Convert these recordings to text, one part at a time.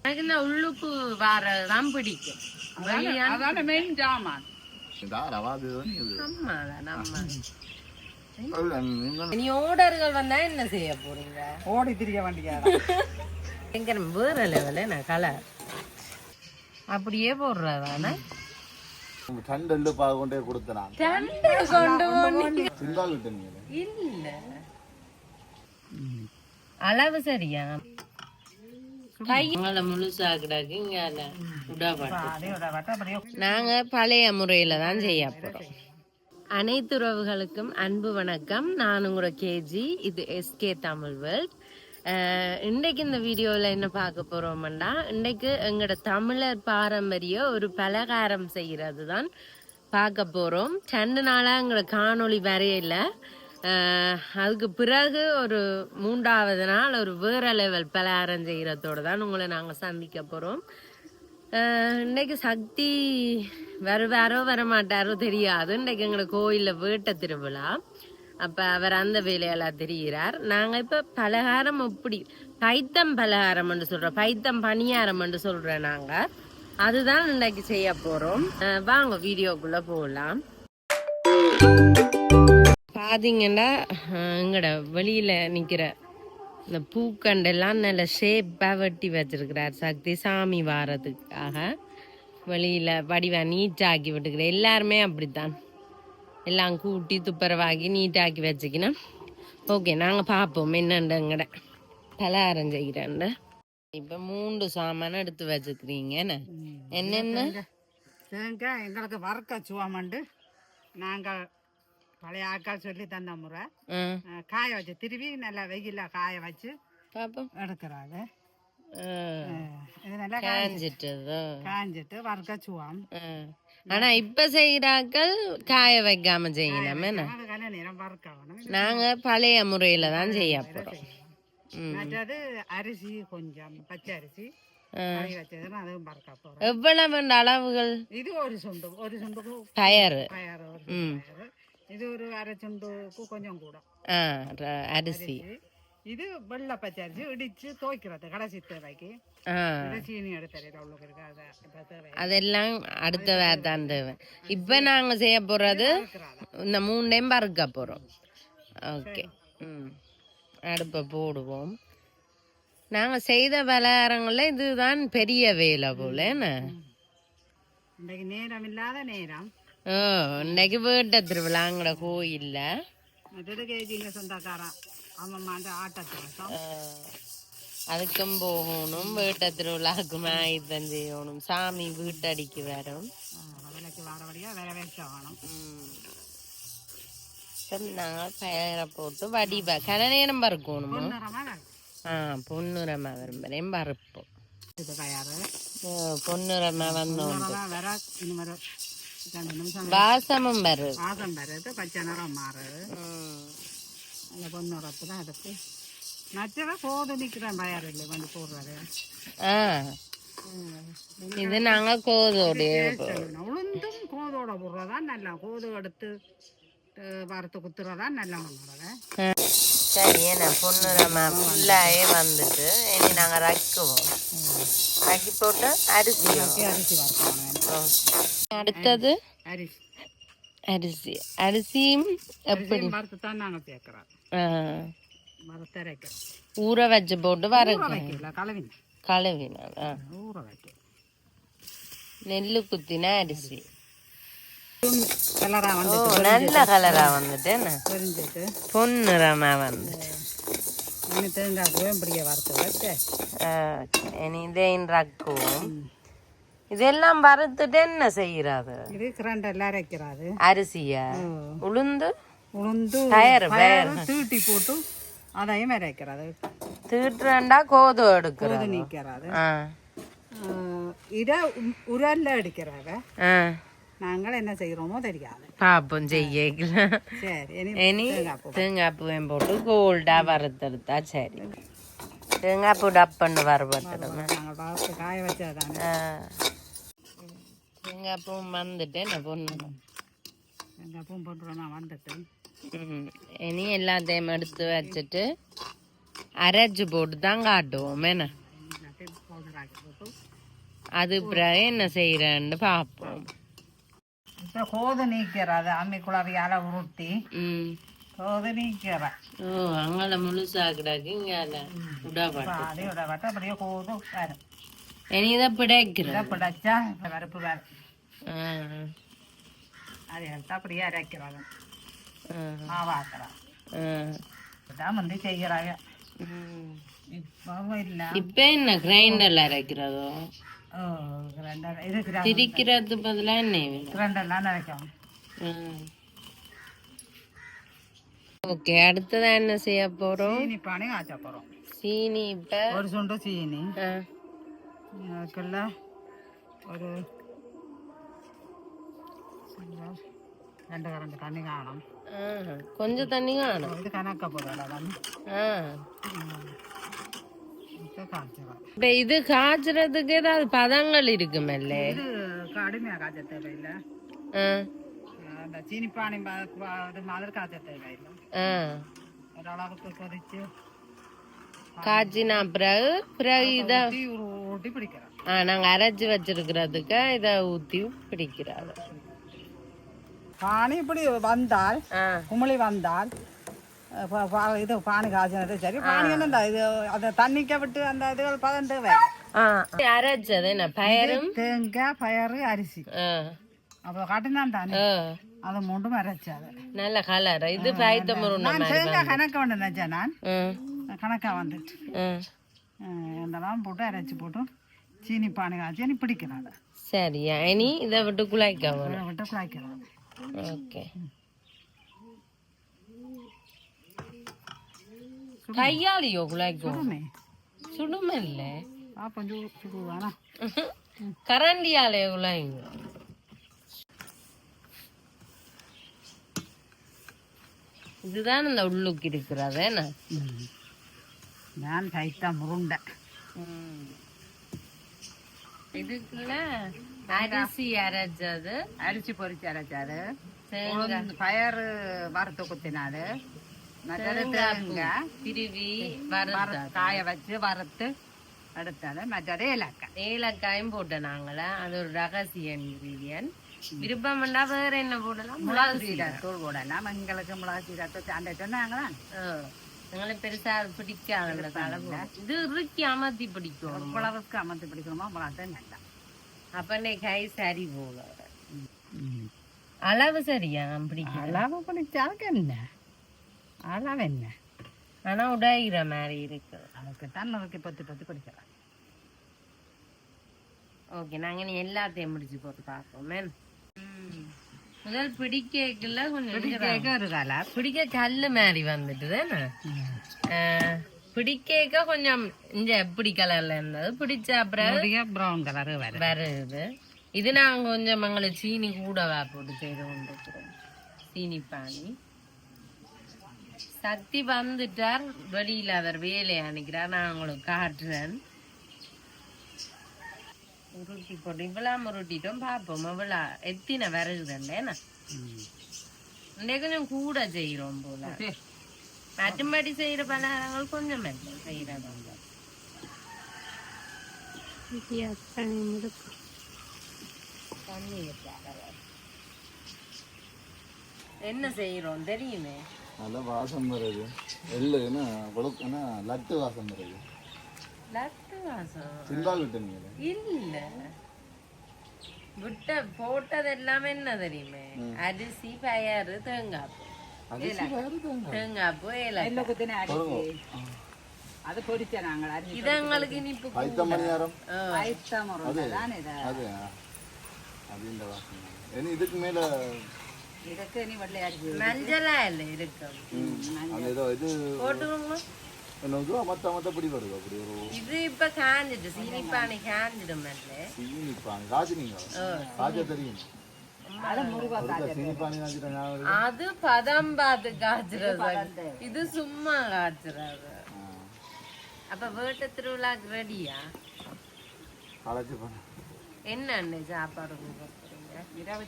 எனக்கு இந்த உள்ளுக்கு வாரதான் பிடிக்கும் வெளியான அதான மெயின் ஜாமான் நம்மதான் நம்ம நீங்க இனி ஓடர்கள் வந்தா என்ன செய்ய போறீங்க ஓடி திரிய வண்டியாரா எங்க வேற லெவலு நான் கலர் அப்படியே போடுறதானே ரெண்டு பாக கொண்டே போனீங்க இல்ல அளவு சரியா நாங்க பழைய முறையில தான் செய்ய போறோம். அனைத்து உறவுகளுக்கும் அன்பு வணக்கம். நான் உங்களோட கேஜி இது எஸ்கே தமிழ் வேர்ல்ட். இன்றைக்கு இந்த வீடியோவில் என்ன பார்க்க போறோம்னா இன்றைக்கு எங்களோட தமிழர் பாரம்பரிய ஒரு பலகாரம் செய்கிறது தான் பார்க்க போறோம். ரெண்டு நாளா எங்களோட காணொளி வரையில. அதுக்கு பிறகு ஒரு மூன்றாவது நாள் ஒரு வேற லெவல் பலகாரம் செய்கிறதோடு தான் உங்களை நாங்கள் சந்திக்க போகிறோம் இன்றைக்கு சக்தி வருவாரோ வர மாட்டாரோ தெரியாது. இன்றைக்கு எங்களை கோயிலில் வேட்ட திருவிழா. அப்போ அவர் அந்த வேலையெல்லாம் தெரிகிறார் நாங்கள் இப்போ பலகாரம் எப்படி பைத்தம் பலகாரம் சொல்கிறோம் பைத்தம் பணியாரம் சொல்கிறோம் நாங்கள் அதுதான் இன்னைக்கு செய்ய போகிறோம் வாங்க வீடியோக்குள்ளே போகலாம் ஆஹ் எங்கட வெளியில நிக்கிற இந்த பூக்கண்டெல்லாம் நல்ல ஷேப்பாக வெட்டி வச்சிருக்கிறார் சக்தி சாமி வாரத்துக்காக. வெளியில் வடிவா நீட்டாக்கி விட்டுக்கிறேன் எல்லாருமே அப்படித்தான். எல்லாம் கூட்டி துப்புரவாக்கி நீட்டாக்கி வச்சுக்கணும் ஓகே நாங்கள் பார்ப்போம் என்னண்டுங்கட பலகாரம் செய்கிறேன் இப்போ மூன்று சாமான் எடுத்து வச்சுக்கிறீங்க என்ன? என்னென்ன? எங்களுக்கு வறுக்க சுவாமண்டு நாங்கள் பழைய ஆட்கள் சொல்லி தந்த முறை. காய வச்சு திருவி நல்லா வெயில காய வச்சு எடுக்கிறாங்க. ஆ, இது நல்லா காய்ஞ்சி- காஞ்சிட்டதோ? காய்ஞ்சிட்டு வறுக்க சுவாம். ஆ. ஆனா இப்ப செய்யறாக்கள் காய வைக்காம வறுக்கணும் நாங்க பழைய முறையில தான் செய்ய போறோம். மற்றது அரிசி கொஞ்சம் பச்சை அரிசி எவ்வளவு அளவுகள்? இது ஒரு சுண்டு ஒரு சுண்டுக்கு பயறு. இது ஒரு அரை சுண்டுக்கு கொஞ்சம் கூட. அரிசி. இது வெள்ளை பச்சை அரிசி இடிச்சு துவைக்கிறது கடைசி தேவைக்கு. சீனி எடுத்து அவ்வளோக்கு இருக்கு. அதை இப்போ தேவை. அதெல்லாம் அடுத்த வேற தான் தேவை. இப்ப நாங்க செய்ய போறது இந்த மூணு டைம் பறுக்க போறோம். ஓகே. ம். அடுப்பை போடுவோம். நாங்க செய்த பலகாரங்கள்ல இதுதான் பெரிய வேலை போல என்ன? இன்றைக்கு நேரம் இல்லாத நேரம். இன்னைக்கு வீட்டை திருவிழாங்கிற கோயில்ல அதுக்கும் போகணும் வீட்டை திருவிழாவுக்கு ஆயுதம் செய்யணும் சாமி வீட்டடிக்கு வரும் நாங்கள் பெயரை போட்டு வடிவ கன நேரம் பறக்கணுமோ ஆ பொன்னுரமா இது தயார் பொன்னுரமா வந்தோம் வரும் வாசம் வருது பச்சை நிறம் மாறுது ம். அந்த பொண்ணு உரப்பு தான் நச்சவை போது நிற்கிறேன் பயர் இல்லை வந்து போடுறது ஆ இது நாங்கள் கோதோடைய உளுந்தும் கோதோட போடுறதான் நல்லா கோது எடுத்து வறுத்து குத்துறதா நல்லா பண்ணுறத சரி என்ன பொன்னுரமா ஃபுல்லாகவே வந்துட்டு. இனி நாங்கள் ரக்குவோம் ரக்கி போட்டு அரிசி அரிசி அடுத்தது? அரிசி. அரிசி. அரிசியும் எப்படி அரிசியும் வறுத்து தான் நாங்கள் சேர்க்குறோம். ஆ, வறுத்து அரைக்கிறோம். ஊற வச்சு போட்டு ஊற வரக்கு வைக்கல கலவின கழுவினால் ஆ. ஊற வைக்க நெல்லு குத்தின அரிசி. கலராக வந்து நல்ல கலரா வந்துட்டு என்ன? தெரிஞ்சுட்டு பொன்னிறமா வந்து இன்னும் தேங்காய் கோயம்படியை வறுத்து இனி இதையும் ரக்குவோம் இதெல்லாம் வறுத்துட்டு என்ன செய்யறாது இது கிரண்டெல்லாம் அரைக்கிறாது அரிசியா? உளுந்து? உளுந்து பயறு, பயறு தீட்டி போட்டு அதையும் அரைக்கிறது தீட்டுறா கோது எடுக்கிறது நீக்கிறது ஆ. இதை உரல்ல அடிக்கிறாங்க ஆ. நாங்கள் என்ன செய்கிறோமோ தெரியாது பாப்போம் செய்யல சரி இனி இனி தேங்காய் பூ. தேங்காய் பூவையும் போட்டு கோல்டா வறுத்தெடுத்தா சரி. தேங்காய் பூ டப்புன்னு வறுபட்டுடுமே காய வச்சதானே ஆ. தேங்காய் பூ வந்துட்டு என்ன பொண்ணு. தேங்காய் பூ போட்டுருவோம் நான் வந்துட்டு. ம். இனி எல்லாத்தையும் எடுத்து வச்சுட்டு அரைச்சு போட்டு தான் காட்டுவோம் என்ன? போட்டு அது பிறகு என்ன செய்யறேன்னு பார்ப்போம் இப்போ கோது நீக்கிறது அம்மிக்குளவியால் உருட்டி ம் கோது நீக்கிற ஓ அங்கால முழுசா கிடக்கு இங்கால உடாபாட்டு அதையோட வட்ட அப்படியே கோது வரும் இனி இதை பிடைக்கிறேன் இதை பிடிச்சா பருப்பு வரும் ஆ அதை எடுத்து அப்படியே அரைக்கிறாங்க மாவாக்குறாங்க இதான் வந்து செய்கிறாங்க. இப்போ இல்லை இப்ப என்ன கிரைண்டர்ல அரைக்கிறதோ திரிக்கிறது பதிலா என்ன வேணும் ரெண்டெல்லாம் நினைக்கும் ஓகே அடுத்ததா என்ன செய்ய போறோம்? சீனி பானி காய்ச்ச போகிறோம் சீனி இப்ப? ஒரு சுண்டு சீனி. அதுக்குள்ள ஒரு ரெண்டு கரண்டு தண்ணி காணும். கொஞ்சம் தண்ணி காணும். இது கணக்க போதும். இப்போ இது காய்ச்சறதுக்கு ஏதாவது பதங்கள் இருக்குமல்ல இது கடுமையாக காய்ச்ச தேவையில்லை அந்த சீனி பானி ப- ப- இது மாதிரி காய்ச்ச தேவையில்லை. ஓரளவுக்கு கொதிச்சு காய்ச்சினா பிறகு பிறகு இத ஊட்டி பிடிக்கிறோம் ஆ, நாங்க அரைச்சு வச்சிருக்கிறதுக்கு இத ஊத்தி பிடிக்கிறாங்க பானி இப்படி வந்தால் குமிழி வந்தால் இது பானி காய்ச்சினது. சரி பானி என்னண்டா இது அந்த தண்ணிக்க விட்டு அந்த தேவை ஆ. அரைச்சது என்ன பயரும்? தேங்காய் பயறு அரிசி. அப்போ கட்டினான் தானே. அதை மூண்டும் அரைச்சாது நல்ல கலர். இது பயத்த முருண்ட நான் தேங்காய் கணக்க வந்து நினைச்சேன் நான். கணக்காக வந்துட்டு. இதெல்லாம் போட்டு அரைச்சி போட்டு சீனி பானி காய்ச்சி நீ பிடிக்கிறாங்க. சரியா. இனி இதை விட்டு குழைக்க அதை விட்டு குழைக்கிறாங்க ஓகே. கையாலையோ குழைக்கும் சுடுமே. இல்ல பாப்பம் சு சுடுவானா கரண்டியாலே குழைங்க இதுதான் இந்த உள்ளுக்கு இருக்கிறது நான் கைத்தா முருண்டை. இதுக்குள்ள அரிசி அரைச்சது. அரிசி பொரிச்சு அரைச்சாரு. பயறு வறுத்து குத்தினாரு. மற்றது தேங்காய் திருவி காய வச்சு வறுத்து எடுத்தாரு மற்றது ஏலக்காய். ஏலக்காயும் போட்டோம் நாங்கள. அது ஒரு ரகசிய இன்கிரீடியன்ட் விருப்பம்னா வேற என்ன போடலாம்? மிளகு சீரகத்தூள் போடலாம். எங்களுக்கு மிளகு சீரகத்தூள் அந்த சொன்னாங்க ஆ, எங்களுக்கு பெருசா போடுவோம். இது இறுக்கி அமர்த்தி பிடிக்கும் மிளகுக்கு அமர்த்தி பிடிக்கணுமா? மிளகு நல்லா அப்ப கை சரி போல. அளவு சரியா? பிடிக்கும் அளவு பிடிச்சாலுக்கு என்ன? அளவு என்ன? ஆனா உடைகிற மாதிரி இருக்கு. அதுக்கு தான் நறுக்கி பத்து பத்து பிடிக்கலாம் ஓகே நாங்க இனி எல்லாத்தையும் முடிச்சு போட்டு பார்ப்போம். முதல் பிடிக்கல கொஞ்சம் பிடிக்க ஒரு கலர் பிடிக்க கல்லு மாதிரி வந்துட்டு தானே? பிடிக்க கொஞ்சம் இந்த எப்படி கலர்ல இருந்தது. பிடிச்ச அப்புறம் ப்ரௌன் கலரு வருது. இது நாங்க கொஞ்சம் எங்களுக்கு சீனி கூடவா போட்டு செய்து கொண்டிருக்கிறோம் சீனி பானி சக்தி வந்துட்டார். வெளியில அவர் வேலையை அனுக்கிறார். நான் உங்களுக்கு காட்டுறேன். உருட்டி போட்டு இவ்வளவு உருட்டிட்டோம். பார்ப்போம். இவ்வளோ எத்தின வருதுண்டேண்ணா இன்னைக்கு கொஞ்சம் கூட செய்யறோம் போல. மற்றும்படி செய்யற பலகாரங்கள் கொஞ்சம் வைக்காத என்ன செய்யறோம் தெரியுமே. நல்ல வாசம் வருது. எள்ளு என்ன கொழுக்கு என்ன லட்டு வாசம் வருது. லட்டு வாசம்? சிந்தால் விட்டுனீங்களே இல்ல. விட்ட போட்டது எல்லாமே என்ன தெரியுமே? அரிசி பயறு தேங்காய். தேங்காய். எண்ணெய் குத்தின? அரிசி. அது பொடிச்ச நாங்கள் அரிசி இது எங்களுக்கு இனிப்பு ஐத்த மணி நேரம் ஐட்டம் ஒரு தான் இது? அது அது இந்த வாசம். தான். இனி இதுக்கு மேல பிடி வருது அப்படி ஒரு இது இப்ப காஞ்சிட்டு சீனி பானை காஞ்சிடும் சீனி பானி காய்ச்சினீங்க காய்ச்ச தெரியும் அது முருகா ஒருக்கா சீனி பானி காய்ச்சிட்டேன் ஞாபகம் அது பதம் பார்த்து காய்ச்சறது இது சும்மா காய்ச்சறது அப்ப வீட்டு திருவிழாக்கு ரெடியா என்ன சாப்பாடு இரவு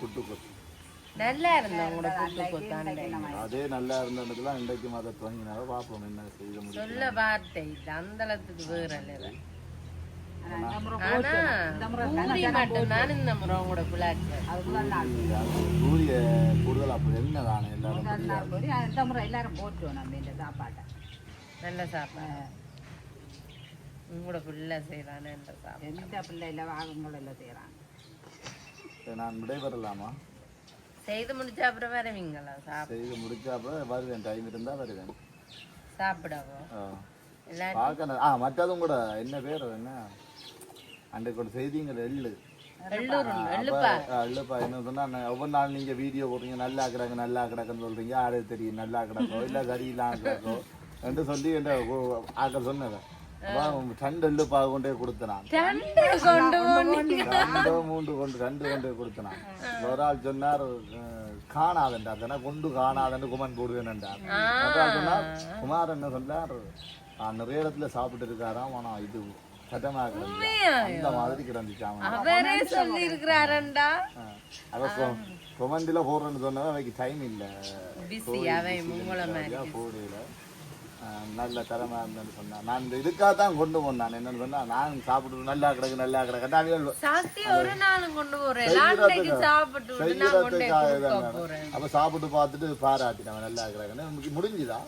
கொத்து நல்லா இருந்த உங்களோட புட்டு கொத்தாண்டை அதே நல்லா இருந்ததுலாம் இன்றைக்கு மத துவங்கினால பார்ப்போம் என்ன செய்ய முடியும் சொல்ல வார்த்தை இல்லை. அந்த அளத்துக்கு வேற level. ஆனா இந்த முறை பூரி மட்டும்தான் இந்த உங்களோட பிளாக் அது முதல் நாள் சூரிய கூடுதல் அப்படி என்ன தானே எல்லாரும் இந்த முறை எல்லாரும் போட்டோம் நம்ம இந்த சாப்பாட்டை. நல்ல சாப்பாடு. உங்களோட பிள்ளை செய்யறானே இந்த சாப்பாடு. எந்த பிள்ளை இல்லை செய்கிறாங்க சரி, நான் விடைபெறலாமா? செய்து முடிச்ச அப்புறம் வருவீங்களா செய்து முடிச்சா அப்புறம் வருவேன் டைம் இருந்தா வருவேன். சாப்பிடவோ? ஆ. எல்லாரும் பார்க்க ஆ மற்றதும் கூட என்ன பேர் என்ன? அன்றைக்கு ஒரு செய்திங்கள் எள்ளு. எள்ளுப்பா. என்ன சொன்னா ஒவ்வொரு நாள் நீங்க வீடியோ போடுறீங்க நல்லா கிடக்கு நல்லா கிடக்குன்னு சொல்றீங்க. யாரு தெரியும் நல்லா கிடக்கோ இல்ல சரியில்லாம கிடக்கோ என்று சொல்லி என்ற ஆக்க சொன்னதை. அப்ப ரெண்டு எள்ளுப்பா கொண்டே கொடுத்தனான். ரெண்டு மூன்று கொண்டு ரெண்டு கொண்டு கொடுத்தனான். ஒரு ஆள் சொன்னார் அஹ், காணாதண்டா அதனா கொண்டு காணாதன்னு குமன் போடுவேன்டா அப்புறம் சொன்னார் குமார் என்ன சொன்னார் "நான் நிறைய இடத்துல சாப்பிட்டு இருக்காராம் ஆனா இது அந்த மாதிரி கிடந்துச்சான் அவரே சொல்லி இருக்கிறாரண்டா அவ கொமண்டில போடுறேன்னு சொன்னா அவைக்கு டைம் இல்ல. அவன் போடல. நல்ல தரமா இருந்தேன்னு சொன்னான். நான் இந்த இதுக்காக தான் கொண்டு போனான் என்னன்னு சொன்னா நான் சாப்பிட்டு நல்லா கிடக்கு நல்லா கிடக்கு. போறேன். அப்ப சாப்பிட்டு பார்த்துட்டு பாராட்டினவன் நல்லா கிடக்குன்னு. முடிஞ்சுதா?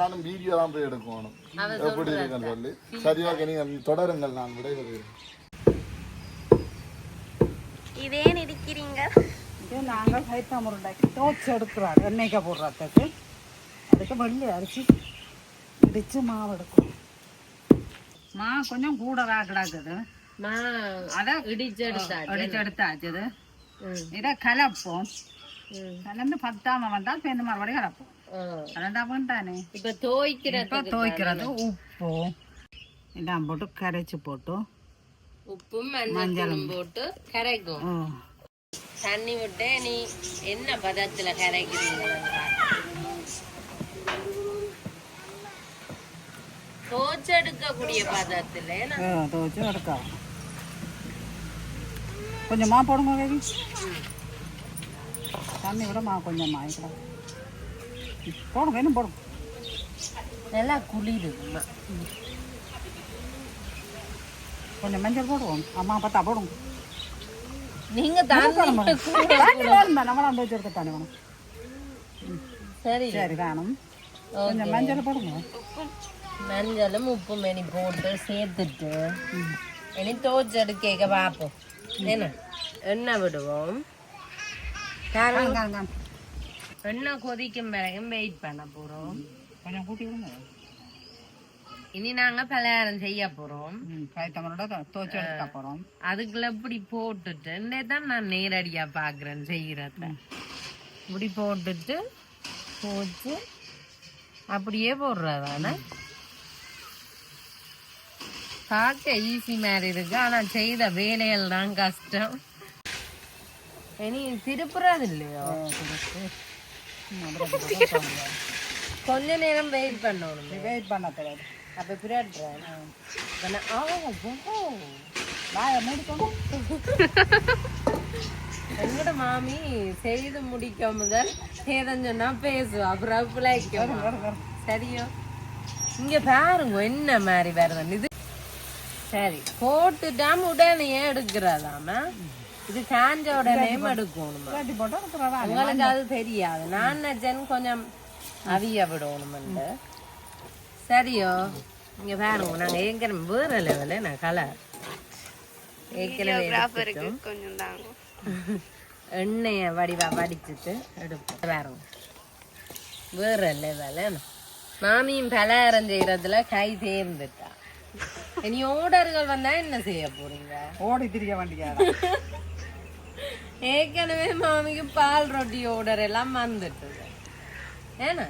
நானும் வீடியோ தான் போய் எடுக்கணும். எப்படி இருக்குன்னு சொல்லி. சரி ஓகே நீங்க தொடருங்கள். நான் விடைபெறுகிறேன். இதேன் இருக்கிறீங்க இது நாங்கள் கைத்தா முருண்டாக்கி தோச்சு எடுக்கிறாரு எண்ணெய்க்க போடுறதுக்கு அதுக்கு வெள்ளி அரிசி இடிச்சு மாவு எடுக்கும் மா கொஞ்சம் கூடவா கிடக்குது. அதை இடிச்சு இடிச்சு எடுத்தாச்சுது இதை. கலப்போம். கலந்து பத்தாம வந்தால் பேருந்து மறுபடியும் கலப்போம். ஆ. கலந்தா தானே இப்ப இப்போ தோய்க்கிறது உப்பு. எல்லாம் போட்டு கரைச்சி போட்டு உப்பும் மஞ்சளும் போட்டு கரைக்கும் தண்ணி விட்டு நீ என்ன பதத்துல கரைக்கிறீங்க தோச்செடுக்கக்கூடிய பதத்துல எடுக்கலாம் கொஞ்சமா போடுங்க கேவி தண்ணி விட மா கொஞ்சம் போடுங்க இன்னும் போடுங்க நல்லா குளிருமா கொஞ்சம் மஞ்சள் போடுவோம். அம்மா பார்த்தா போடுங்க நீங்க தான். நம்மளாம் துவைச்சு எடுக்க தண்ணி வேணும் சரி. சரி வேணும். கொஞ்சம் மஞ்சள் போடுங்க. மஞ்சளும் உப்பு மெனி போட்டு சேர்த்துட்டு இனி தோச்செடுக்க பார்ப்போம். என்ன? எண்ணெய் விடுவோம். எண்ணெய் கொதிக்கும் பிறகு வெயிட் பண்ண போறோம். கொஞ்சம் கூட்டி விடுங்க. இனி நாங்க பலகாரம் செய்ய போறோம். ம் கைத்தமரோட துவைச்சு எடுக்க போகிறோம் அதுக்குள்ள இப்படி போட்டுட்டு தான் நான் நேரடியா பாக்குறேன் செய்யறத. இப்படி போட்டுட்டு போச்சு. அப்படியே போடுறதானே? பார்க்க ஈஸி மாதிரி இருக்கு. ஆனா செய்த வேலைகள் தான் கஷ்டம். இனி திருப்புறது இல்லையோ? கொஞ்ச நேரம் வெயிட் பண்ணணும். வெயிட் பண்ண தெரியாது. அப்ப பிரட்றேன் வாயை மூடிக்கணும் எங்கட மாமி செய்து முடிக்க முதல் ஏதம் சொன்னா பேசுவா அப்புறம் பிள்ளைக்கும் சரியோ? இங்க பாருங்க என்ன மாதிரி வருது இது சரி போட்டுட்டாம உடனே எடுக்கிறதாம இது காஞ்ச உடனே எடுக்கணுமா? உங்களுக்கு அது தெரியாது. நான் கொஞ்சம் அவிய விடணும்னு சரியோ? இங்க பாருங்க நாங்க ஏற்கனவே வேற லெவலு நான் கலர் ஏற்கனவே எடுத்துட்டோம். எண்ணெயை வடிவா வடிச்சிட்டு எடுப்போம். பாருங்க. வேற லெவலு மாமியும் பலகாரம் செய்யறதுல கை தேர்ந்துட்டா. இனி ஓடர்கள் வந்தா என்ன செய்ய போறீங்க? ஓடி திரிய வண்டியா ஏற்கனவே மாமிக்கு பால் ரொட்டி ஓடர் எல்லாம் வந்துட்டுது ஏன்னா?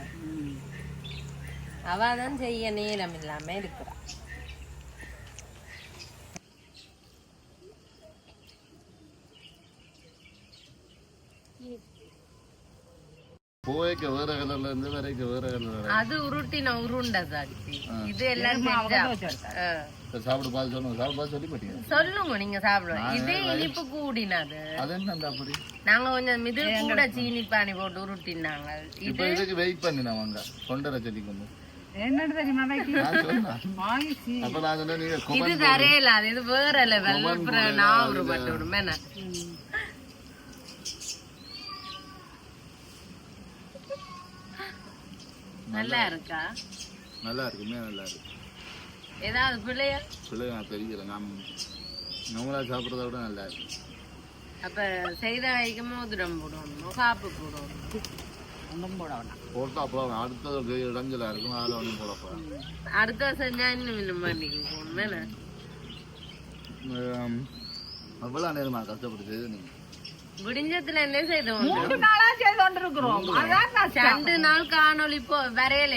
அவ தான் செய்ய நேரம் இல்லாம இருக்கிறா போய்க்க வேற கலர்ல இருந்து வரைக்கும் வேற கலர் அது உருட்டின உருண்டை சாட்சி இது ஆ. சாப்பிட பார்த்து சொல்லுங்க. சாப்பிட பார்த்து சொல்லி மாட்டீங்க சொல்லுங்க நீங்க சாப்பிடுவோம் இது இனிப்பு கூடினது. அது என்ன அந்த அப்படி? நாங்க கொஞ்சம் மிதில் கூட சீனி பானி போட்டு உருட்டினாங்க. இப்போ இதுக்கு வெயிட் பண்ணி நான் வாங்க கொண்டரை சொல்லி கொண்டு என்னன்னு தெரியுமா இது தரையில அது இது வேற லெவல் அப்புறம் நான் ஒரு பட்டு விடுமே நல்லா இருக்கா? நல்லா இருக்குமே நல்லா இருக்கு. ஏதாவது பிள்ளையா? சொல்லுங்க நான் நம்மளா சாப்பிட்றத விட நல்லா இருக்கு. அப்ப செய்த வைக்க மோதிரம் போடணும் காப்பு போடணும் ஒன்றும் போட வேண்டாம் போட்டா அப்புறம் அடுத்தது இடஞ்சலா இருக்கும் அதில் ஒன்றும் போட போகிறேன் அடுத்த செஞ்சா இன்னும் இன்னும் பண்ணிக்க போகணும் என்ன அவ்வளோ நேரமா கஷ்டப்பட்டு செய்து நீங்க விடிஞ்சத்துல இருந்தே செய்தோம் மூணு நாளா செய்து கொண்டிருக்கிறோம் ரெண்டு நாள் காணொளி போ வரையில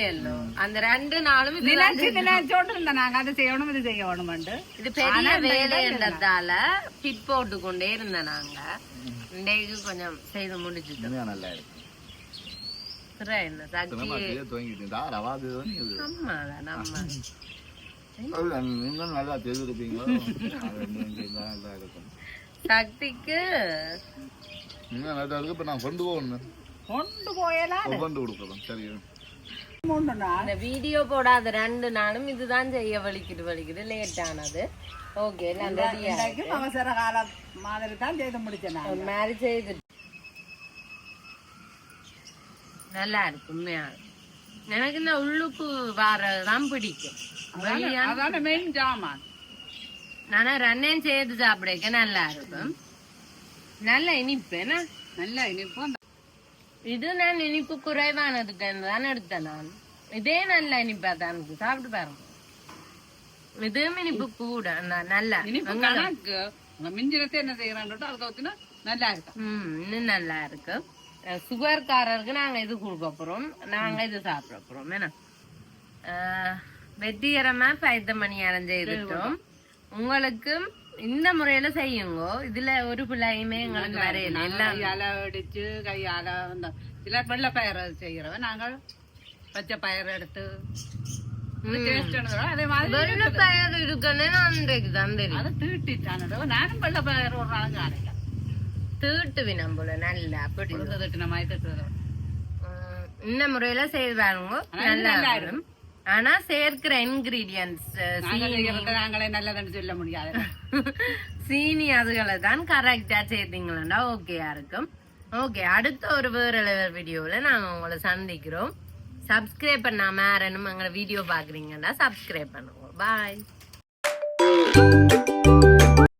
அந்த ரெண்டு நாளும் இது நினைச்சு நினைச்சோண்டு இருந்தேன் நாங்க அதை செய்யணும் இது செய்யணும்ண்டு இது பெரிய வேலைன்றதால பிட் போட்டு கொண்டே இருந்தோம் நாங்க இன்றைக்கு கொஞ்சம் செய்து முடிச்சுட்டோம் நல்லா இருக்கு நல்லா தெரிஞ்சிருப்பீங்க அது ரெண்டும் செஞ்சா நல்லா இருக்கும் சக்திக்கு இன்னும் நல்லா இருக்கு இப்போ நான் கொண்டு போகணும் கொண்டு போயலாம் கொண்டு கொடுக்குறோம் சரி மூணு நாள் இந்த வீடியோ போடாத ரெண்டு நாளும் இதுதான் செய்ய வலிக்குது வலிக்குது லேட் ஆனது ஓகே நான் அவசர கால மாதிரி தான் செய்து முடிச்சேன் செய்து நல்லா இருக்கு உண்மையா? எனக்கு இந்த உள்ளுக்கு வாரதான் பிடிக்கும். அதான மெயின் ஜாமான் நானா ரன்னையும் சேர்த்து சாப்பிடக்க நல்லா இருக்கும் நல்ல இனிப்பு என்ன? நல்லா இனிப்பு. இது நான் இனிப்பு குறைவானதுக்கு தான் எடுத்தேன் நான். இதே நல்ல இனிப்பா தான் சாப்பிட்டு பாருங்க. இதுவும் இனிப்பு கூட நல்லா. இனிப்பு கணக்கு. மிஞ்சினத்தை என்ன செய்யறான்ட்டு அதுக்கு நல்லா இருக்கும் இன்னும் நல்லா இருக்கு அஹ் சுகர்காரருக்கு நாங்க இது கொடுக்க போறோம். நாங்க இது சாப்பிட போறோம். என்ன? அஹ் வெற்றிகரமா பைத்த மணியாரம் செய்துட்டோம் உங்களுக்கு இந்த முறையில செய்யுங்க. இதுல ஒரு பிள்ளையுமே எங்களுக்கு வரையில. எல்லாம் கையால அடிச்சு கையால இந்த சில வெள்ளை பயிர் செய்யறவன் நாங்கள் பச்சை பயிர் எடுத்து டேஸ்ட் அதே மாதிரி வெள்ள பயிர் இருக்குன்னு நான் தெரியும் அதை தீட்டிட்டானோ நானும் வெள்ளை பயிர் ஒரு நாளும் காணையில தீட்டுவி நம்மள நல்லா அப்படி கொடுத்து திட்டின மாதிரி திட்டுறது. உம், இந்த முறையில செய்து பாருங்க நல்லா இருக்கும் ஆனா சேர்க்கிற இன்கிரீடியன்ஸ் நாங்கள் நல்லதுன்னு சொல்ல முடியாது. சீனி அதுகளை தான் கரெக்டா சேர்த்தீங்களா ஓகேயா இருக்கும். ஓகே அடுத்த ஒரு வேற வீடியோல நாங்க உங்களை சந்திக்கிறோம். சப்ஸ்கிரைப் பண்ணாம யாரனும் எங்களை வீடியோ பாக்குறீங்கன்னா சப்ஸ்கிரைப் பண்ணுவோம் பாய்